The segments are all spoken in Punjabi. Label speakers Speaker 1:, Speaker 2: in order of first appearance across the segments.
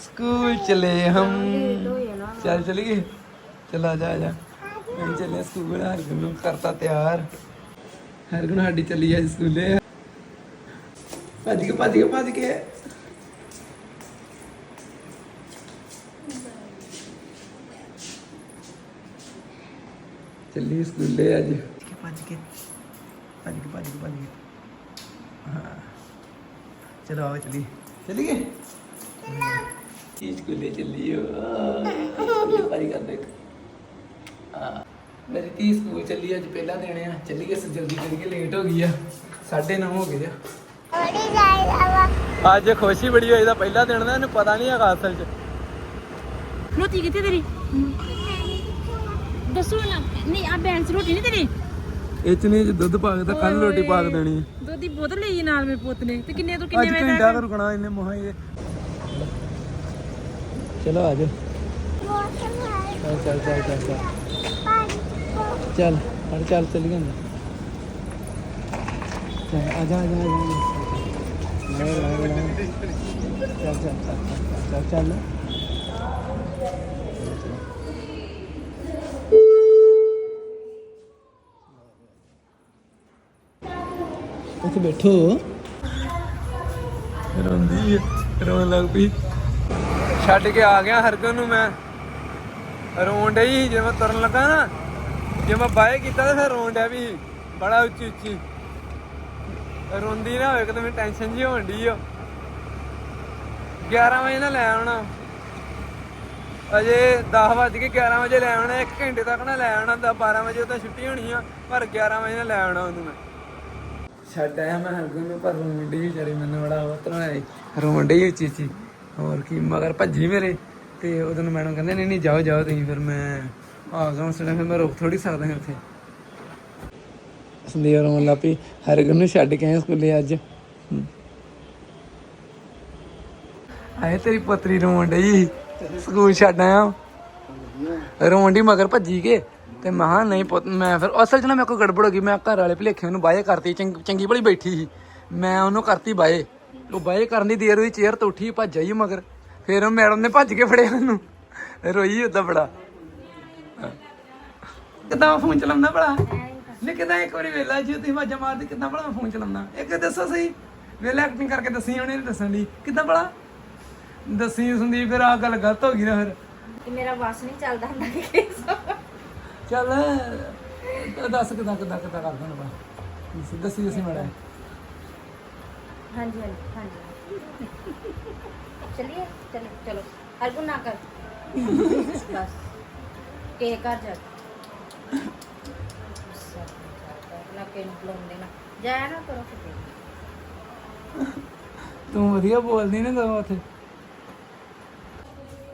Speaker 1: ਸਕੂਲ ਚਲੇ ਹਮ। ਚੱਲ ਚਲੀਏ। ਚਲਾ ਜਾ ਜਾ। ਮੈਂ ਚੱਲੇ ਸਕੂਲ। ਹਰਗੁਣ ਨੂੰ ਕਰਤਾ ਤਿਆਰ। ਹਰਗੁਣ ਸਾਡੀ ਚੱਲੀ ਅੱਜ ਸਕੂਲੇ। ਭੱਜ ਕੇ ਭੱਜ ਕੇ ਭੱਜ ਕੇ। ਚੱਲੀ ਸਕੂਲੇ ਅੱਜ। ਭੱਜ ਕੇ ਭੱਜ ਕੇ। ਭੱਜ ਕੇ ਭੱਜ ਕੇ ਹਾਂ। ਚਲੋ ਆਓ ਚਲੀ ਚਲੀਏ। ਚੀਜ਼ ਸਕੂਲੇ ਚੱਲੀ ਹੋ ਪਾਈ ਕਰ ਦੇਖ ਆ ਮੇਰੀ ਤੀ ਸਕੂਲ ਚੱਲੀ ਅੱਜ ਪਹਿਲਾ ਦਿਨ ਆ। ਚੱਲੀਏ ਸ ਜਲਦੀ ਚੱਲੀਏ ਲੇਟ ਹੋ ਗਈ ਆ। 9:30 ਹੋ ਗਏ ਆ। ਅੱਜ ਖੁਸ਼ੀ ਬੜੀ ਹੋਈ ਦਾ ਪਹਿਲਾ ਦਿਨ ਦਾ ਇਹਨੂੰ ਪਤਾ ਨਹੀਂ ਹੈਗਾ ਅਸਲ 'ਚ।
Speaker 2: ਰੋਟੀ ਕਿੱਥੇ ਤੇਰੀ? ਦੱਸੋ ਨਾ। ਨਹੀਂ ਆ ਬੈਂਸ ਰੋਟੀ ਨਹੀਂ ਤੇਰੀ?
Speaker 1: ਇਹ ਚ ਨਹੀਂ ਜੇ ਦੁੱਧ ਪਾ ਕੇ ਤਾਂ ਕੱਲ ਰੋਟੀ ਪਾ ਕੇ ਦੇਣੀ ਹੈ।
Speaker 2: ਦੁੱਧ ਦੀ ਬੋਤਲ ਲਈ ਨਾਲ ਮੇਰੇ ਪੁੱਤ ਨੇ। ਤੇ ਕਿੰਨੇ ਤੋਂ ਕਿੰਨੇ ਵਜੇ
Speaker 1: ਘੰਟਾ ਤਾਂ ਰੁਕਣਾ ਇਹਨੇ ਮੋਹਾਂ ਇਹ ਚਲੋ ਆ ਜਾ ਚੱਲ ਚੱਲ ਚੱਲ ਚੱਲ ਚੱਲ। ਚੱਲ ਹੜ ਚੱਲ ਚੱਲ ਗਿਆ ਚੱਲ ਆ ਜਾ ਆ ਜਾ ਆ ਜਾ ਚੱਲ ਚੱਲ ਚੱਲ ਚੱਲ ਚੱਲ। ਇੱਥੇ ਬੈਠੋ। ਰੋਂਦੀ ਹੈ ਰੋਣ ਲੱਗ ਪਈ। ਛੱਡ ਕੇ ਆ ਗਿਆ ਹਰਗਨ ਨੂੰ ਮੈਂ। ਰੋਣ ਡਈ ਜਦੋਂ ਮੈਂ ਤੁਰਨ ਲੱਗਾ ਨਾ। ਜੇ ਮੈਂ ਬਾਏ ਕੀਤਾ ਤਾਂ ਫਿਰ ਰੋਣ ਡਿਆ ਵੀ ਬੜਾ ਉੱਚੀ ਉੱਚੀ। ਰੋਂਦੀ ਨਾ ਹੋਵੇ ਕਿ ਮੈਨੂੰ ਟੈਨਸ਼ਨ ਜੀ ਹੋਣ ਡਈ ਓ 11 ਵਜੇ ਨਾ ਲੈ ਆਉਣਾ। ਅਜੇ 10 ਵੱਜ ਕੇ 11 ਵਜੇ ਲੈ ਆਉਣਾ 1 ਘੰਟੇ ਤੱਕ ਨਾ ਲੈ ਆਉਣਾ 12 ਵਜੇ ਤਾਂ ਛੁੱਟੀ ਹੋਣੀ ਆ ਪਰ 11 ਵਜੇ ਨਾ ਲੈ ਆਉਣਾ ਉਹਨੂੰ ਮੈਂ। ਛੱਡ ਆਇਆ ਮੈਂ ਹਰਗੁਣ ਨੂੰ ਪਰ ਰੋਂਡੀ ਵਿਚਾਰੀ ਮੈਨੂੰ ਬੜਾ ਉਤਰਾ ਹੈ ਰੋਂਡੀ ਉੱਚੀ ਉੱਚੀ। ਹੋਰ ਕੀ ਮਗਰ ਭੱਜੀ ਮੇਰੇ। ਤੇ ਉਦੋਂ ਮੈਨੂੰ ਕਹਿੰਦੇ ਨਹੀਂ ਨਹੀਂ ਜਾਓ ਜਾਓ ਤੁਸੀਂ ਫਿਰ ਮੈਂ ਆ ਗਿਆ ਉਸ ਟਾਈਮ ਫਿਰ ਮੈਂ ਰੁਕ ਥੋੜੀ ਸਕਦਾ ਹਾਂ ਉੱਥੇ। ਸੰਦੀਪ ਰੋਣ ਲੱਪੀ ਹਰਗੁਣ ਨੂੰ ਛੱਡ ਕੇ ਆਇਆ ਸਕੂਲੇ ਅੱਜ। ਆਏ ਤੇਰੀ ਪਤਰੀ ਰੋਣ ਡਈ। ਸਕੂਲ ਛੱਡ ਆਇਆ। ਰੋਣ ਡਈ ਮਗਰ ਭੱਜੀ ਕੇ। ਤੇ ਮਹਾ ਨਹੀਂ ਪੁੱਤ ਮੈਂ ਫਿਰ ਅਸਲ 'ਚ ਨਾ ਮੇਰੇ ਕੋਲ ਗੜਬੜ ਹੋ ਗਈ। ਮੈਂ ਘਰ ਵਾਲੇ ਭਲੇਖੇ ਉਹਨੂੰ ਬਾਏ ਕਰਤੀ ਚੰਗ- ਚੰਗੀ ਭਲੀ ਬੈਠੀ ਸੀ। ਮੈਂ ਉਹਨੂੰ ਕਰਤੀ ਬਾਏ ਉਹ ਬਾਏ ਕਰਨ ਦੀ ਦੇਰ ਹੋਈ ਚੇਅਰ ਤੋਂ ਉੱਠੀ ਭੱਜ ਆਈ ਮਗਰ। ਫਿਰ ਉਹ ਮੈਡਮ ਨੇ ਭੱਜ ਕੇ ਫੜਿਆ ਉਹਨੂੰ ਰੋਈ ਉਦਾਂ ਬੜਾ। ਕਿਦਾਂ ਫੋਨ ਚਲਾਉਂਦਾ ਭਲਾ? ਨੇ ਕਿਦਾਂ ਇੱਕ ਵਾਰੀ ਵੇਲਾ ਜੀ ਤੁਸੀਂ ਵਾਜਾ ਮਾਰਦੀ ਕਿਦਾਂ ਭਲਾ ਫੋਨ ਚਲਾਉਂਦਾ? ਇੱਕ ਦੱਸੋ ਸਹੀ। ਵੇਲਾ ਐਕਟਿੰਗ ਕਰਕੇ ਦੱਸੀ ਉਹਨੇ ਦੱਸਣ ਦੀ ਕਿਦਾਂ ਭਲਾ? ਦੱਸੀ ਸੰਦੀਪ ਫਿਰ ਆ ਗੱਲ ਗਲਤ ਹੋ ਗਈ ਨਾ ਫਿਰ।
Speaker 2: ਮੇਰਾ ਵਾਸ ਨਹੀਂ ਚੱਲਦਾ ਹੁੰਦਾ ਕਿ
Speaker 1: ਚੱਲ ਦੱਸ ਕਿਦਾਂ ਕਿਦਾਂ ਕਿਦਾਂ ਕਰਦਾ ਨਾ ਬਾ ਦੱਸੀ ਦੱਸੀ ਮੜਾ
Speaker 2: ਹਾਂਜੀ ਹਾਂਜੀ ਹਾਂਜੀ। ਚਲਿਏ ਚਲੋ ਚਲੋ। ਹਰਗੁਣ ਨਾ ਕਰ। ਬਸ। ਕੇ ਕਰ ਜਾ ਨਾ ਕੇ ਨੂੰ ਬੁਲਾਉਂਦੇ ਨਾ। ਜਾਇਆ ਨਾ ਕਰੋ ਕਿਤੇ।
Speaker 1: ਤੂੰ ਵਧੀਆ ਬੋਲਦੀ ਨੇ ਤਾਂ ਉੱਥੇ।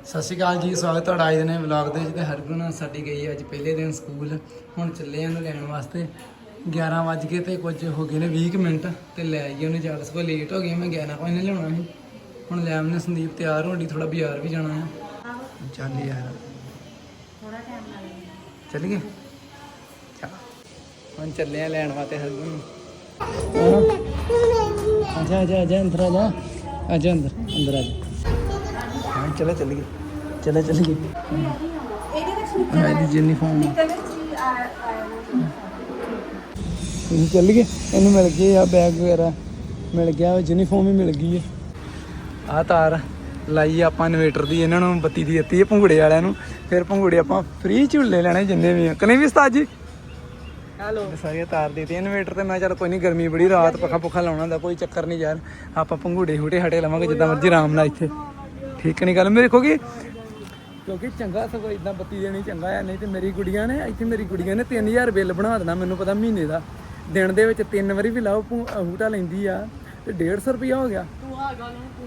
Speaker 1: ਸਤਿ ਸ਼੍ਰੀ ਅਕਾਲ ਜੀ ਸਵਾਗਤ ਤੁਹਾਡਾ ਅੱਜ ਦੇ ਨੇ ਵਲੌਗ ਦੇ ਜਿਹਦੇ ਹਰਗੁਣ ਸਾਡੀ ਗਈ ਅੱਜ ਪਹਿਲੇ ਦਿਨ ਸਕੂਲ। ਹੁਣ ਚੱਲੇ ਆ ਉਹਨੂੰ ਲੈਣ ਵਾਸਤੇ। 11 ਵੱਜ ਗਏ ਤੇ ਕੁਝ ਹੋ ਗਏ ਨੇ 20 ਕੁ ਮਿੰਟ ਤੇ ਲੈ ਆਈਏ ਉਹਨੇ ਜਾ ਸਕੋ ਲੇਟ ਹੋ ਗਏ ਮੈਂ 11 ਕੋਈ ਨਹੀਂ ਲਿਆਉਣਾ ਸੀ। ਹੁਣ ਲੈ ਆਮਨੇ ਸੰਦੀਪ ਤਿਆਰ ਹੋਣ ਦੀ ਥੋੜਾ ਬਾਜ਼ਾਰ ਵੀ ਜਾਣਾ ਆ। ਚੱਲ ਯਾਰ।
Speaker 2: ਥੋੜਾ ਟਾਈਮ ਲੱਗੇਗਾ
Speaker 1: ਚੱਲ ਗਏ? ਚੱਲ। ਹੁਣ ਚੱਲੇ ਆ ਲੈਣ ਵਾਸਤੇ ਹਰਗੁਣ ਨੂੰ। ਆਜਾ ਆਜਾ ਆਜਾ ਅੰਦਰ ਆਜਾ ਆਜਾ ਅੰਦਰ ਅੰਦਰ ਆਜਾ ਹਾਂ ਚਲੋ ਚੱਲ ਗਏ। ਚਲੋ ਚੱਲ ਗਏ। ਮੇਰੀ ਯੂਨੀਫਾਰਮ ਇਹ ਚੱਲ ਗਏ। ਇਹਨੂੰ ਮਿਲ ਗਏ ਆ ਬੈਗ ਵਗੈਰਾ। ਮਿਲ ਗਿਆ ਯੂਨੀਫਾਰਮ ਵੀ ਮਿਲ ਗਈ ਹੈ ਆ ਤਾਰ ਲਾਈ ਆਪਾਂ ਇਨਵੇਟਰ ਦੀ ਇਹਨਾਂ ਨੂੰ ਬੱਤੀ ਦੀ ਦਿੱਤੀ ਹੈ ਭੰਗੂੜੇ ਵਾਲਿਆਂ ਨੂੰ। ਫਿਰ ਭੰਗੂੜੇ ਆਪਾਂ ਫ੍ਰੀ ਝੂਲੇ ਲੈਣੇ ਜਿੰਨੇ ਵੀ ਆ। ਕਨੇ ਵੀ ਉਸਤਾਦ ਜੀ? ਹੈਲੋ ਸਾਰੀਆਂ ਤਾਰ ਦੇ ਦਿੱਤੀ ਇਨਵੇਟਰ ਤੇ। ਮੈਂ ਚੱਲ ਕੋਈ ਨਹੀਂ ਗਰਮੀ ਬੜੀ ਰਾਤ ਪੱਖਾ ਪੁੱਖਾ ਲਾਉਣਾ ਦਾ ਕੋਈ ਚੱਕਰ ਨਹੀਂ ਯਾਰ। ਆਪਾਂ ਭੰਗੂੜੇ ਹੂਟੇ ਹਟੇ ਲਵਾਂਗੇ ਜਿੱਦਾਂ ਮਰਜ਼ੀ ਆਰਾਮ ਨਾਲ ਇੱਥੇ। ਠੀਕ ਨਹੀਂ ਗੱਲ? ਮੇਰੇ ਦੇਖੋਗੇ ਕਿਉਂਕਿ ਚੰਗਾ ਸਗੋਂ ਇਦਾਂ ਬੱਤੀ ਦੇਣੀ ਚੰਗਾ ਆ ਨਹੀਂ ਤੇ ਮੇਰੀ ਗੁੜੀਆਂ ਨੇ ਇੱਥੇ ਮੇਰੀ ਗੁੜੀਆਂ ਨੇ 3000 ਬਿੱਲ ਬਣਾ ਦੇਣਾ ਮੈਨੂੰ ਪਤਾ ਮਹੀਨੇ ਦਾ। ਦਿਨ ਦੇ ਵਿੱਚ ਤਿੰਨ ਵਾਰੀ ਵੀ ਲਾਓ ਹੂਟਾ ਲੈਂਦੀ ਆ ਤੇ 150 ਰੁਪਿਆ ਹੋ ਗਿਆ।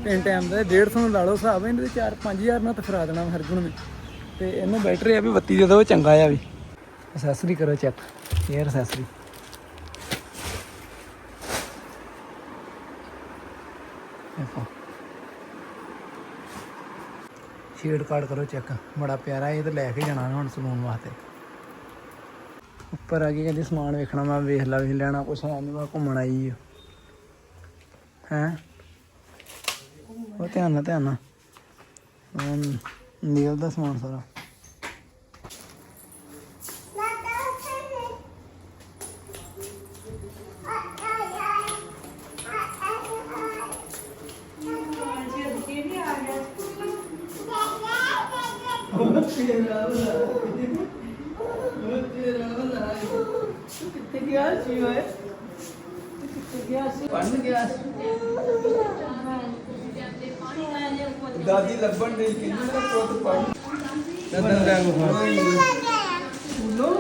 Speaker 1: ਤਿੰਨ ਟਾਈਮ ਦਾ 150 ਨੂੰ ਲਾ ਲਓ ਹਿਸਾਬ ਇਹਦੇ 4 5000 ਨਾਲ ਤਾਂ ਫਰਾ ਦੇਣਾ ਹਰਗੁਣ ਨੇ। ਤੇ ਇਹਨੂੰ ਬੈਟਰ ਆ ਵੀ ਬੱਤੀ ਦੇ ਦੋ ਚੰਗਾ ਆ ਵੀ। ਅਸੈਸਰੀ ਕਰੋ ਚੈੱਕ 에ਅਰ ਅਸੈਸਰੀ ਦੇਖੋ। ਸ਼ੇਡ ਕਾਰਡ ਕਰੋ ਚੈੱਕ ਬੜਾ ਪਿਆਰਾ ਇਹ ਤਾਂ ਲੈ ਕੇ ਜਾਣਾ ਹੁਣ ਸਲੂਨ ਵਾਸਤੇ। ਪਰ ਆ ਕੇ ਕਹਿੰਦੇ ਸਮਾਨ ਵੇਖਣਾ, ਮੈਂ ਵੇਖ ਲਾ, ਵੇਖ ਲੈਣਾ, ਕੁਛ ਹੈ ਨਹੀਂ ਮੈਂ ਘੁੰਮਣ ਆਈ ਹੈ? ਉਹ ਧਿਆਨ ਨਾਲ ਧਿਆਨ ਨਾਲ। ਨੀਲ ਦਾ ਸਮਾਨ ਸਾਰਾ। ਦਾਦੀ ਲੱਭਣ ਦੇ ਕਹਿੰਦੀ ਮੇਰਾ ਪੁੱਤ ਪੜ ਦਦਨ ਦਾ
Speaker 3: ਸਕੂਲੋਂ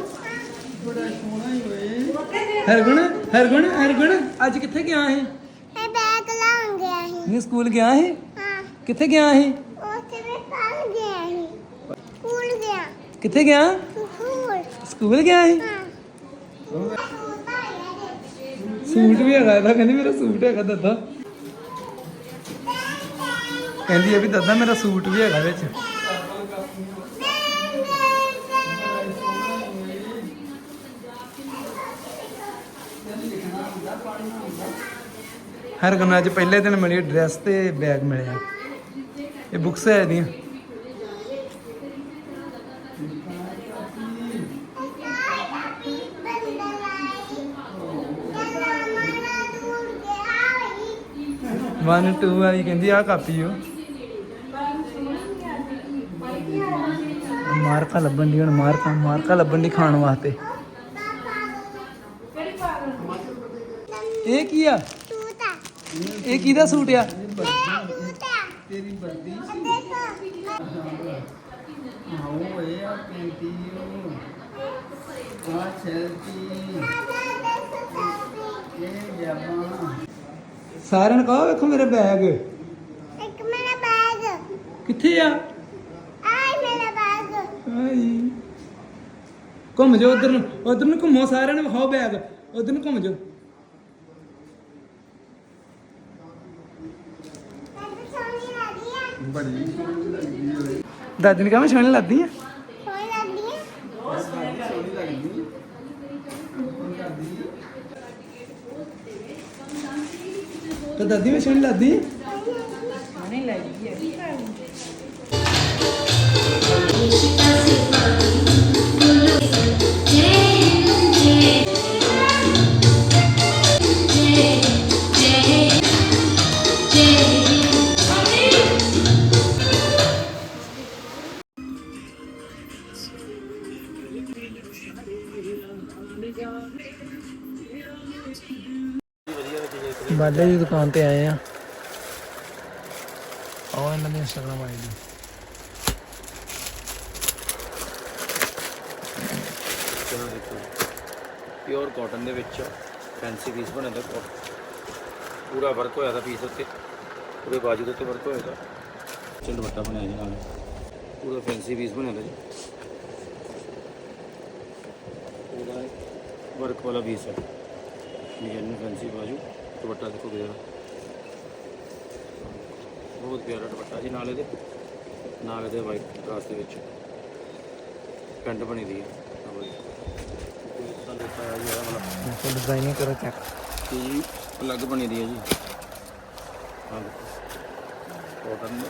Speaker 3: ਬੜਾ ਸੋਹਣਾ ਹੀ ਓਏ
Speaker 1: ਹਰਗੁਣ ਹਰਗੁਣ ਹਰਗੁਣ ਅੱਜ ਕਿੱਥੇ ਗਿਆ ਹੈ
Speaker 4: ਮੈਂ ਬੈਗ ਲਾਉਣ ਗਿਆ ਸੀ
Speaker 1: ਨਹੀਂ ਸਕੂਲ ਗਿਆ ਹੈ
Speaker 4: ਹਾਂ
Speaker 1: ਕਿੱਥੇ ਗਿਆ ਹੈ
Speaker 4: ਉੱਥੇ ਮੈਂ ਪੜ ਗਿਆ ਸੀ ਸਕੂਲ ਗਿਆ
Speaker 1: ਕਿੱਥੇ ਗਿਆ
Speaker 4: ਸਕੂਲ
Speaker 1: ਸਕੂਲ ਗਿਆ ਹੈ
Speaker 4: ਹਾਂ
Speaker 1: ਸੂਟ ਵੀ ਹੈਗਾ ਇਹਦਾ, ਕਹਿੰਦੀ ਮੇਰਾ ਸੂਟ ਹੈਗਾ ਦਾਦਾ। ਕਹਿੰਦੀ ਇਹ ਵੀ ਦਾਦਾ, ਮੇਰਾ ਸੂਟ ਵੀ ਹੈਗਾ ਵਿੱਚ। ਹਰ ਗਮ ਅੱਜ ਪਹਿਲੇ ਦਿਨ ਮਿਲੀ ਡਰੈਸ ਤੇ ਬੈਗ ਮਿਲਿਆ। ਇਹ ਬੁੱਕਸ ਹੈ ਇਹਦੀਆਂ। ਵਨ ਟੂ ਵਾਲੀ ਕਹਿੰਦੀ ਆ ਕਾਪੀ ਓ ਮਾਰਕਾ ਲੱਭਣ ਦੀ, ਹੁਣ ਮਾਰਕਾ ਮਾਰਕਾ ਲੱਭਣ ਦੀ ਖਾਣ ਵਾਸਤੇ। ਇਹ ਕੀ ਆ? ਇਹ ਕਿਹਦਾ ਸੂਟ ਆ?
Speaker 3: ਤੇਰੀ ਵਰਦੀ
Speaker 4: ਦੇਖੋ
Speaker 3: ਆਉ ਓਏ ਆ ਪੈਂਟੀ ਆ ਛਲਤੀ ਇਹ ਜਾਮਾ
Speaker 1: ਸਾਰਿਆਂ ਨੂੰ ਕਹੋ ਵੇਖੋ ਮੇਰੇ ਬੈਗ।
Speaker 4: ਇੱਕ ਮੇਰਾ ਬੈਗ।
Speaker 1: ਕਿੱਥੇ ਆ?
Speaker 4: ਆਈ ਮੇਰਾ ਬੈਗ।
Speaker 1: ਆਈ ਘੁੰਮ ਜਾਓ ਉਧਰ ਨੂੰ। ਉਧਰ ਨੂੰ ਘੁੰਮੋ ਸਾਰਿਆਂ ਨੂੰ ਵਿਖਾਓ ਬੈਗ। ਉਧਰ ਨੂੰ ਘੁੰਮ ਜਾਓ। ਦਾਦੀ ਨੇ ਕਹਾਂ ਸੋਹਣੀ ਲੱਗਦੀ ਆ
Speaker 4: ਸੋਹਣੀ ਲੱਗਦੀ ਆ
Speaker 3: ਸੋਹਣੀ ਲੱਗਦੀ
Speaker 1: ਤਾਂ ਦਾਦੀ ਵੀ ਸੋਹਣੀ ਲੱਗਦੀ ਆ ਬਾਲੇ ਦੀ ਦੁਕਾਨ ਤੇ ਆਏ ਆ। ਆਓ ਇਹਨਾਂ ਦੀ ਇੰਸਟਾਗ੍ਰਾਮ ਆਈਡੀ
Speaker 5: ਚਲੋ ਦੇਖੋ ਪਿਓਰ ਕਾਟਨ ਦੇ ਵਿੱਚ ਫੈਂਸੀ ਪੀਸ ਬਣਿਆ ਦਾ ਪੂਰਾ ਵਰਕ ਹੋਇਆ ਦਾ ਪੀਸ ਉੱਤੇ। ਪੂਰੇ ਬਾਜੂ ਦੇ ਉੱਤੇ ਵਰਕ ਹੋਇਆ ਦਾ। ਚਲ ਦੁਪੱਟਾ ਬਣਿਆ ਜੀ ਨਾਲ। ਪੂਰਾ ਫੈਂਸੀ ਪੀਸ ਬਣਿਆ ਦਾ ਜੀ। ਪੂਰਾ ਵਰਕ ਵਾਲਾ ਪੀਸ ਹੈ। ਡਿਜ਼ਾਈਨ ਫੈਂਸੀ ਬਾਜੂ। ਦੁਪੱਟਾ ਦੇਖੋ ਕਿਹੜਾ। ਬਹੁਤ ਪਿਆਰਾ ਦੁਪੱਟਾ ਜੀ ਨਾਲ ਇਹਦੇ ਨਾਲ ਇਹਦੇ ਵਾਈਟ ਕੰਟਰਾਸਟ ਦੇ ਵਿੱਚ। ਪੈਂਟ ਬਣੀ ਦੀ ਹੈ।
Speaker 1: ਡਿਜ਼ਾਈਨਿੰਗ ਕਰੋ ਚੈੱਕ
Speaker 5: ਅਲੱਗ ਬਣੀ ਦੀ ਹੈ ਜੀ। ਹਾਂ ਦੇਖੋ। ਕਾਟਨ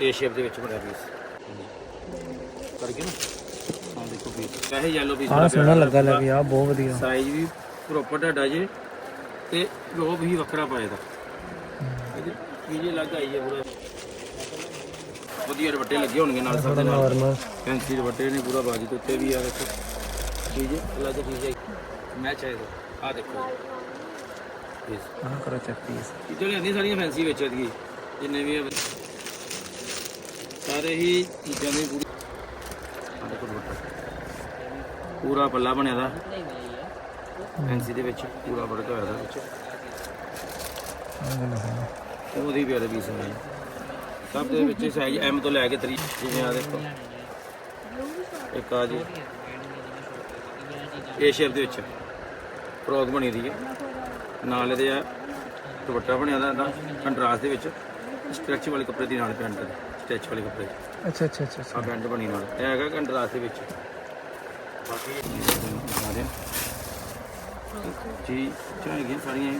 Speaker 5: ਏ ਸ਼ੇਪ ਦੇ ਵਿੱਚ ਬਣਿਆ ਪੀਸ ਕਰਕੇ ਨਾ? ਹਾਂ ਦੇਖੋ ਪੀਸ ਵੈਸੇ ਯੈਲੋ ਪੀਸ
Speaker 1: ਸੋਹਣਾ ਲੱਗਾ ਬਹੁਤ ਵਧੀਆ।
Speaker 5: ਸਾਈਜ਼ ਵੀ ਪ੍ਰੋਪਰ ਤੁਹਾਡਾ ਜੇ। ਤੇ ਰੋਬ ਵੀ ਵੱਖਰਾ ਪਾਏਦਾ ਚੀਜ਼ ਅਲੱਗ ਆਈ ਹੈ ਪੂਰਾ। ਵਧੀਆ ਦੁਪੱਟੇ ਲੱਗੇ ਹੋਣਗੇ ਨਾਲ ਸਭ ਦੇ ਨਾਲ। ਫੈਂਸੀ ਦੁਪੱਟੇ ਨੇ ਪੂਰਾ ਬਾਜੀ ਦੇ ਉੱਤੇ ਵੀ ਆ ਦੇਖੋ। ਚੀਜ਼ ਅਲੱਗ ਹੈ। ਮੈਚ ਹੈ ਆ ਦੇਖੋ। ਇਸ
Speaker 1: ਆਹ ਕਰੋ ਚੈੱਕ ਪੀਸ
Speaker 5: ਚੀਜ਼ਾਂ ਲਿਆਂਦੀਆਂ ਸਾਰੀਆਂ ਫੈਂਸੀ ਵਿੱਚ ਐਤਕੀ ਜਿੰਨੇ ਵੀ ਆ। ਸਾਰੇ ਹੀ ਚੀਜ਼ਾਂ ਦੀ ਪੂਰੀ ਆ ਪੂਰਾ ਪੱਲਾ ਬਣਿਆ ਦਾ। ਫੈਂਸੀ ਦੇ ਵਿੱਚ ਪੂਰਾ ਵਰਕ ਹੋਇਆ ਦਾ ਵਿੱਚ। ਉਹਦੀ ਪਿਆਰੇ ਪੀਸ ਹੈ ਜੀ। ਸਭ ਦੇ ਵਿੱਚ ਸਾਈਜ਼ ਐਮ ਤੋਂ ਲੈ ਕੇ 3 ਜਿਵੇਂ ਆ ਦੇਖੋ। ਇੱਕ ਆ ਜੀ। ਏ ਸ਼ੇਪ ਦੇ ਵਿੱਚ। ਫਰੋਕ ਬਣੀ ਦੀ ਹੈ। ਨਾਲ ਇਹਦੇ ਆ ਦੁਪੱਟਾ ਬਣਿਆ ਦਾ ਇਹਦਾ ਕੰਟਰਾਸਟ ਦੇ ਵਿੱਚ। ਸਟ੍ਰੈਚ ਵਾਲੇ ਕੱਪੜੇ ਦੀ ਨਾਲ ਪੈਂਟ ਸਟ੍ਰੈਚ ਵਾਲੇ ਕੱਪੜੇ।
Speaker 1: ਅੱਛਾ ਅੱਛਾ ਅੱਛਾ
Speaker 5: ਆ ਪੈਂਟ ਬਣੀ ਨਾਲ। ਇਹ ਹੈਗਾ ਕੰਟਰਾਸਟ ਦੇ ਵਿੱਚ। ਬਾਕੀ ਸਾਰੇ ਜੀ ਚਾਹੀਏ ਸਾਰੀਆਂ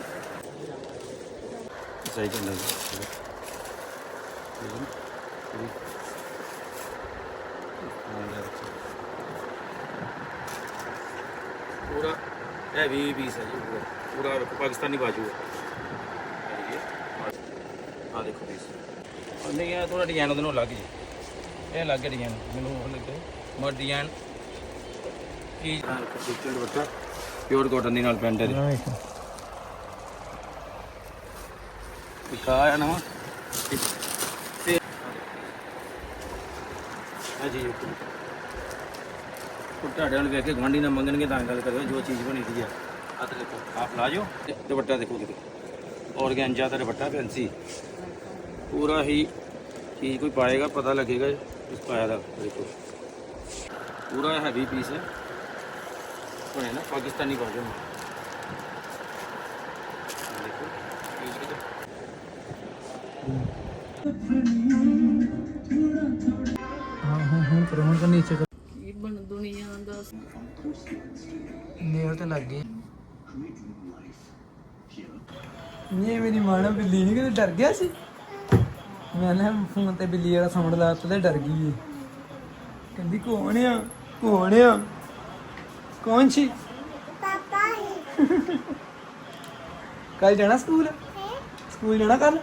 Speaker 5: ਸਹੀ ਪੂਰਾ ਹੈਵੀ ਪੀਸ ਹੈ ਜੀ ਪੂਰਾ। ਪੂਰਾ ਵੇਖੋ ਪਾਕਿਸਤਾਨੀ ਬਾਜੂ ਹੈ। ਆ ਦੇਖੋ ਪੀਸ ਨਹੀਂ ਇਹ ਥੋੜਾ ਡਿਜ਼ਾਈਨ ਉਹਦੇ ਨਾਲ ਲੱਗ ਜੀ। ਇਹ ਲੱਗ ਗਿਆ ਡਿਜ਼ਾਈਨ ਮੈਨੂੰ ਉਹ ਲੱਗੇ ਮਰ ਡਿਜ਼ਾਈਨ ਕੀ ਪਿਓਰ ਕਾਟਨ ਦੀ ਨਾਲ ਪੈਂਟ ਹੈ ਜੀ। ਇੱਕ ਆਇਆ ਨਾ। ਤੇ ਆ ਜੀ। ਉਹ ਤੁਹਾਡੇ ਨਾਲ ਵੇਖ ਕੇ ਗਵਾਂਢੀ ਨਾ ਮੰਗਣਗੇ ਤਾਂ ਗੱਲ ਕਰਿਓ ਜੋ ਚੀਜ਼ ਬਣੀ ਦੀ ਆ। ਆ ਤੇ ਦੇਖੋ ਆਪ ਲਾ ਜੋ ਤੇ ਦੁਪੱਟਾ ਦੇਖੋ ਕਿਤੇ। ਔਰਗੈਂਜਾ ਦਾ ਦੁਪੱਟਾ ਫੈਂਸੀ ਪੂਰਾ ਹੀ ਚੀਜ਼ ਕੋਈ ਪਾਏਗਾ ਪਤਾ ਲੱਗੇਗਾ ਇਸ ਪਾਇਆ ਦਾ ਦੇਖੋ। ਪੂਰਾ ਹੈਵੀ ਪੀਸ ਹੈ।
Speaker 1: ਹਾਂ ਪਰ ਹੁਣ ਤਾਂ ਨੀਚੇ
Speaker 3: ਕੀ ਬਣ ਦੁਨੀਆ ਦਾ?
Speaker 1: ਨੇਲ ਤੇ ਲੱਗ ਗਈ। ਇਹ ਮੇਰੀ ਮਾਂ ਨਾ ਬਿੱਲੀ ਨਹੀਂ ਕਿਤੇ ਡਰ ਗਿਆ ਸੀ? ਮੈਂ ਨਾ ਫੋਨ ਤੇ ਬਿੱਲੀ ਵਾਲਾ ਸਾਊਂਡ ਤੇ ਡਰ ਗਈ ਏ। ਕਹਿੰਦੀ ਕੌਣ ਆ? ਕੌਣ ਆ? ਕੌਣ ਸੀ?
Speaker 4: ਪਾਪਾ ਹੀ
Speaker 1: ਕੱਲ ਜਾਣਾ ਸਕੂਲ? ਸਕੂਲ ਜਾਣਾ ਕੱਲ